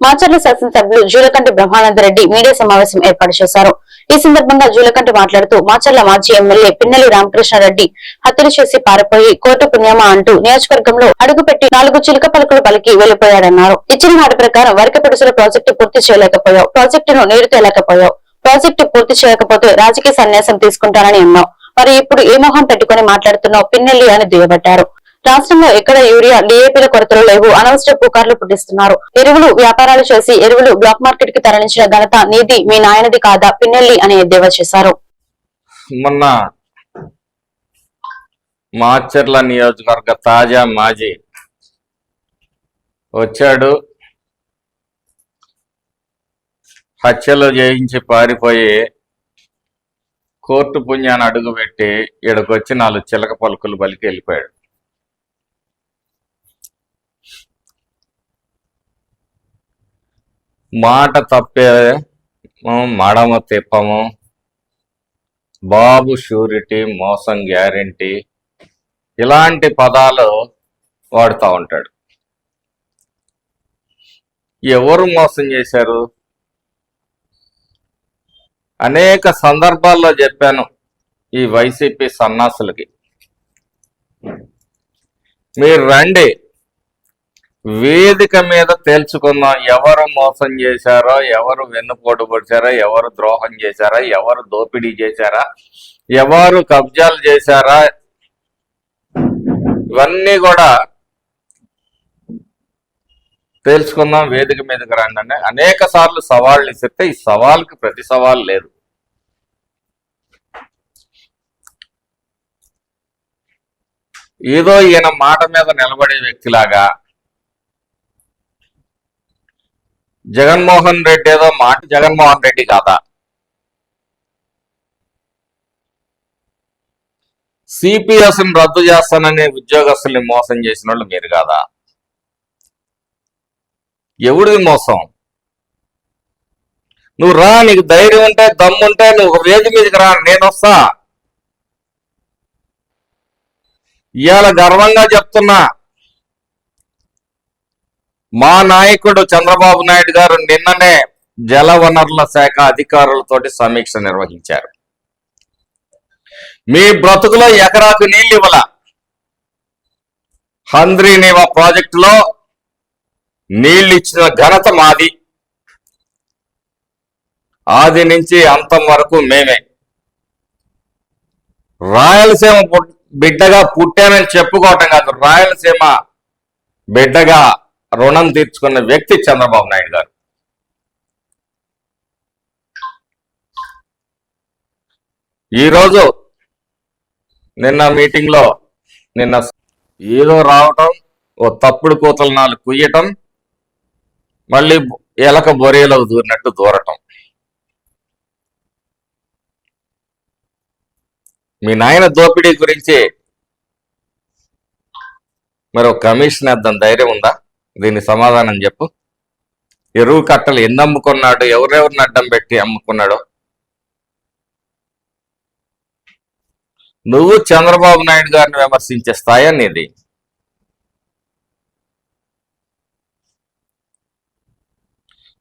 మాచర్ల శాసనసభ్యులు జూలకంటి బ్రహ్మానందరెడ్డి మీడియా సమావేశం ఏర్పాటు చేశారు. ఈ సందర్భంగా జూలకంటి మాట్లాడుతూ మాచర్ల మాజీ ఎమ్మెల్యే పిన్నెల్లి రామకృష్ణారెడ్డి హత్యలు చేసి పారిపోయి కోర్టు పుణ్యమా అంటూ నియోజకవర్గంలో అడుగుపెట్టి నాలుగు చిలుక పలుకులు పలికి వెళ్ళిపోయాడన్నారు ఇచ్చిన మాట ప్రకారం వరకపెడుసుల ప్రాజెక్టు పూర్తి చేయలేకపోయావు. ప్రాజెక్టును నీరు తేలేకపోయావు. ప్రాజెక్టు పూర్తి చేయకపోతే రాజకీయ సన్యాసం తీసుకుంటానని అన్నావు. మరి ఇప్పుడు ఏ మొహం పెట్టుకుని మాట్లాడుతున్నావు పిన్నెల్లి అని దుయ్యబట్టారు. రాష్ట్రంలో ఎక్కడ యూరియా డిఏపీల కొరతలు లేవు అనవసర పుకార్లు పుట్టిస్తున్నారు. ఎరువులు వ్యాపారాలు చేసి ఎరువులు బ్లాక్ మార్కెట్కి తరలించిన ఘనత నీది మీ నాయనది కాదా? పిన్నెల్లి అని ఎద్దేవా చేశారు. మొన్న మాచర్ల నియోజకవర్గ తాజా మాజీ వచ్చాడు. హత్యలు చేయించి పారిపోయి కోర్టు పుణ్యాన్ని అడుగుపెట్టి ఇక్కడికొచ్చి నాలుగు చిలక పలుకులు పలికి వెళ్ళిపోయాడు. మాట తప్పే మడమ తిప్పము. బాబు షూరిటీ మోసం గ్యారంటీ ఇలాంటి పదాలు వాడుతూ ఉంటాడు. ఎవరు మోసం చేశారు? అనేక సందర్భాల్లో చెప్పాను ఈ వైసీపీ సన్నాసులకి. మీరు రండి. వేదిక మీద తేల్చుకుందాం. ఎవరు మోసం చేశారో ఎవరు వెన్నుపోటు పొడిచారో ఎవరు ద్రోహం చేశారా ఎవరు దోపిడీ చేశారా ఎవరు కబ్జాలు చేశారా ఇవన్నీ కూడా తేల్చుకుందాం. వేదిక మీదకి రండి అని అనేక సార్లు సవాళ్ళు ఇస్తే ఈ సవాల్కి ప్రతి సవాల్ లేదు. ఏదో ఈయన మాట మీద నిలబడే వ్యక్తిలాగా జగన్మోహన్ రెడ్డి ఏదో మాట జగన్మోహన్ రెడ్డి కాదా? సిపిఎస్ని రద్దు చేస్తానని ఉద్యోగస్తుల్ని మోసం చేసిన వాళ్ళు మీరు కాదా? ఎవడిది మోసం? నువ్వు రా నీకు ధైర్యం ఉంటే దమ్ముంటే నువ్వు ఒక వేది మీదకి రా నేను వస్తా. ఇవాళ గర్వంగా చెప్తున్నా. మా నాయకుడు చంద్రబాబు నాయుడు గారు నిన్ననే జల వనరుల శాఖ అధికారులతోటి సమీక్ష నిర్వహించారు. మీ బ్రతుకులో ఎకరాకు నీళ్ళు ఇవ్వాల. హంద్రీనివా ప్రాజెక్టులో నీళ్ళు ఇచ్చిన ఘనత మాది. ఆది నుంచి అంతం వరకు మేమే. రాయలసీమ బిడ్డగా పుట్టానని చెప్పుకోవటం కాదు రాయలసీమ బిడ్డగా రుణం తీర్చుకున్న వ్యక్తి చంద్రబాబు నాయుడు గారు. ఈరోజు నిన్న మీటింగ్లో నిన్న ఏదో రావటం ఓ తప్పుడు కూతలు నాలుగు కుయ్యటం మళ్ళీ ఎలక బొరేలో దూరినట్టు దూరటం. మీ నాయన దోపిడీ గురించి మరి ఒక కమిషన్ వేద్దాం ధైర్యం ఉందా? దీని సమాధానం చెప్పు. ఎరువు కట్టలు ఎన్ని అమ్ముకున్నాడు ఎవరెవరిని అడ్డం పెట్టి అమ్ముకున్నాడు. నువ్వు చంద్రబాబు నాయుడు గారిని విమర్శించే స్థాయి అనేది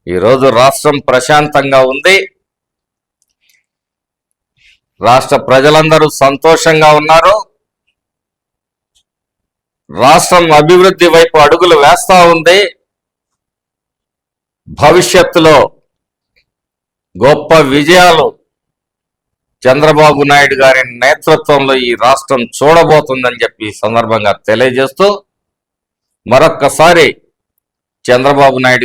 ఈరోజు రాష్ట్రం ప్రశాంతంగా ఉంది. రాష్ట్ర ప్రజలందరూ సంతోషంగా ఉన్నారు. రాష్ట్రం అభివృద్ధి వైపు అడుగులు వేస్తా ఉంది. భవిష్యత్తులో గొప్ప విజయాలు చంద్రబాబు నాయుడు గారి నేతృత్వంలో ఈ రాష్ట్రం చూడబోతుందని చెప్పి సందర్భంగా తెలియజేస్తూ మరొక్కసారి చంద్రబాబు నాయుడు